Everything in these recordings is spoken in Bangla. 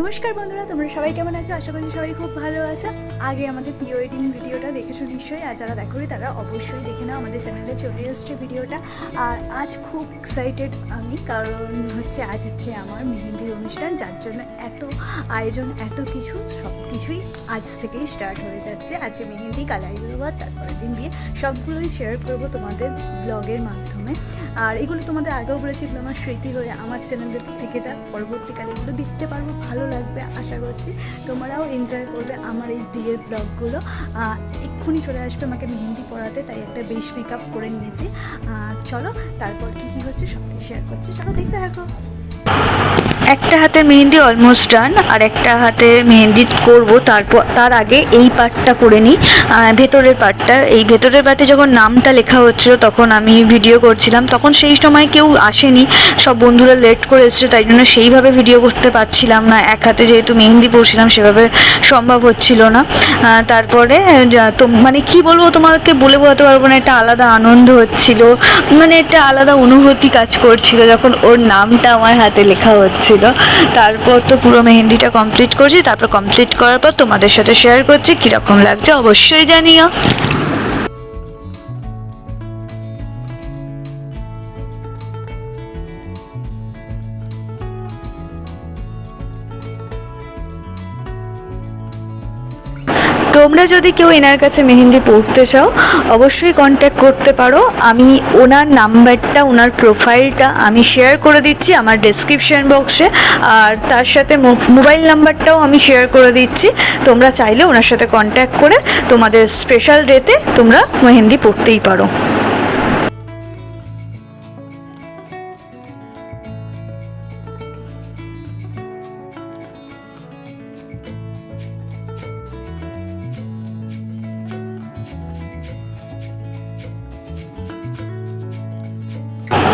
নমস্কার বন্ধুরা, তোমরা সবাই কেমন আছো? আশা করি সবাই খুব ভালো আছো। আগে আমাদের প্রি ওয়েডিং ভিডিওটা দেখেছ নিশ্চয়ই, আর যারা দেখোনি তারা অবশ্যই দেখে নাও আমাদের চ্যানেলে চলে এসছে ভিডিওটা। আর আজ খুব এক্সাইটেড আমি, কারণ হচ্ছে আজ হচ্ছে আমার মেহেন্দির অনুষ্ঠান, যার জন্য এত আয়োজন, এত কিছু সব কিছুই আজ থেকেই স্টার্ট হয়ে যাচ্ছে। আজকে মেহেন্দি, কালাই দেওয়া তারপরের দিন দিয়ে সবগুলোই শেয়ার করব তোমাদের ব্লগের মাধ্যমে। আর এগুলো তোমাদের আগেও বলেছি আমার স্মৃতি হয়ে আমার চ্যানেলে থেকে যাক পরবর্তীকালে এগুলো দেখতে পারব, ভালো লাগবে, আশা করছি। তোমরাও এনজয় করবে আমার এই বিয়ের ব্লগগুলো এক্ষুনি চলে আসবে আমাকে মেহেন্দি পড়াতে, তাই একটা বেশ মেকআপ করে নিয়েছি। চলো, তারপর কী কী হচ্ছে সবটাই শেয়ার করছি। চলো, দেখতে থাকো। একটা হাতে মেহেন্দি অলমোস্ট ডান আর একটা হাতে মেহেন্দি করব তারপর, তার আগে এই পার্টটা করে নিই। ভেতরের পার্টটা। এই ভেতরের পার্টে যখন নামটা লেখা হচ্ছিল, তখন আমি ভিডিও করছিলাম। তখন সেই সময় কেউ আসেনি। সব বন্ধুরা লেট করে এসেছে, তাই জন্য সেইভাবে ভিডিও করতে পারছিলাম না। এক হাতে যেহেতু মেহেন্দি পড়ছিলাম সেভাবে সম্ভব হচ্ছিল না। তারপরে মানে কি বলব তোমাকে, বলে বোঝাতে পারব না, একটা আলাদা আনন্দ হচ্ছিল। মানে একটা আলাদা অনুভূতি কাজ করছিল, যখন ওর নামটা আমার হাতে লেখা হচ্ছিল তারপর তো পুরো মেহেন্দিটা কমপ্লিট করছি। তারপর কমপ্লিট করার পর তোমাদের সাথে শেয়ার করছি। কীরকম লাগছে অবশ্যই জানিও। তোমরা যদি কেউ এনার কাছে মেহেন্দি পড়তে চাও, অবশ্যই কন্ট্যাক্ট করতে পারো। আমি ওনার নাম্বারটা, ওনার প্রোফাইলটা আমি শেয়ার করে দিচ্ছি আমার ডেসক্রিপশন বক্সে আর তার সাথে মোবাইল নাম্বারটাও আমি শেয়ার করে দিচ্ছি। তোমরা চাইলে ওনার সাথে কন্ট্যাক্ট করে তোমাদের স্পেশাল ডেতে তোমরা মেহেন্দি পড়তেই পারো।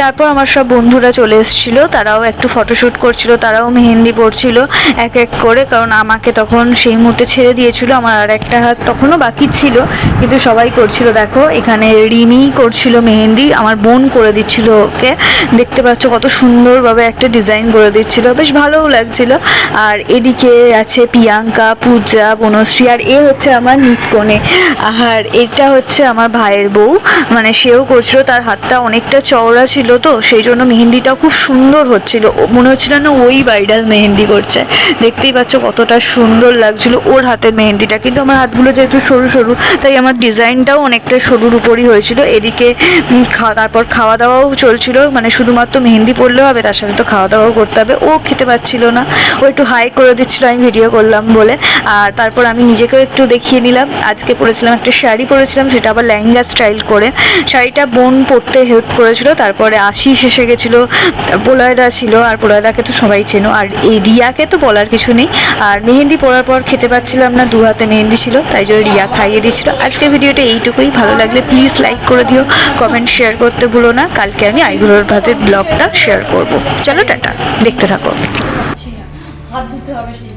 তারপর আমার সব বন্ধুরা চলে এসেছিল, তারাও একটু ফটোশ্যুট করছিল, তারাও মেহেন্দি পড়ছিল এক এক করে, কারণ আমাকে তখন সেই মুহূর্তে ছেড়ে দিয়েছিল, আমার আর একটা হাত তখনও বাকি ছিল, কিন্তু সবাই করছিল, দেখো, এখানে রিমি করছিল মেহেন্দি, আমার বোন করে দিচ্ছিল ওকে, দেখতে পাচ্ছ কত সুন্দরভাবে একটা ডিজাইন করে দিচ্ছিল, বেশ ভালোও লাগছিল, আর এদিকে আছে প্রিয়াঙ্কা, পূজা, বনশ্রী, আর এ হচ্ছে আমার নিতকনে, আর এটা হচ্ছে আমার ভাইয়ের বউ মানে সেও করছিল, তার হাতটা অনেকটা চওড়া ছিল তো, সেই জন্য মেহেন্দিটাও খুব সুন্দর হচ্ছিল। মনে হচ্ছিল না ওই ব্রাইডাল মেহেন্দি করছে। দেখতেই পাচ্ছ কতটা সুন্দর লাগছিল ওর হাতের মেহেন্দিটা। কিন্তু আমার হাতগুলো যেহেতু সরু সরু, তাই আমার ডিজাইনটাও অনেকটা সরুর উপরই হয়েছিল। এদিকে তারপর খাওয়া দাওয়াও চলছিল। মানে শুধুমাত্র মেহেন্দি পড়লেও হবে, তার সাথে তো খাওয়া দাওয়াও করতে হবে। ও খেতে পাচ্ছিল না। ও একটু হাই করে দিচ্ছিল, আমি ভিডিও করলাম বলে। আর তারপর আমি নিজেকেও একটু দেখিয়ে নিলাম। আজকে পরেছিলাম একটা শাড়ি পরেছিলাম, সেটা আবার লেহেঙ্গা স্টাইল করে। শাড়িটা বোন পরতে হেল্প করেছিল, তারপরে আশিস এসে গেছিল প্রলয়দা ছিল আর প্রলয়দাকে তো সবাই চেনো। আর এই রিয়াকে তো বলার কিছু নেই। আর মেহেন্দি পরার পর খেতে পাচ্ছিলাম না দু হাতে মেহেন্দি ছিল তাই জন্য রিয়া খাইয়ে দিয়েছিল। আজকের ভিডিওটা এইটুকুই। ভালো লাগলে প্লিজ লাইক করে দিও কমেন্ট শেয়ার করতে ভুলো না। কালকে আমি আইব্রোর ভাতের ব্লগটা শেয়ার করব। চলো টাটা দেখতে থাকো। হাত ধুতে হবে সেই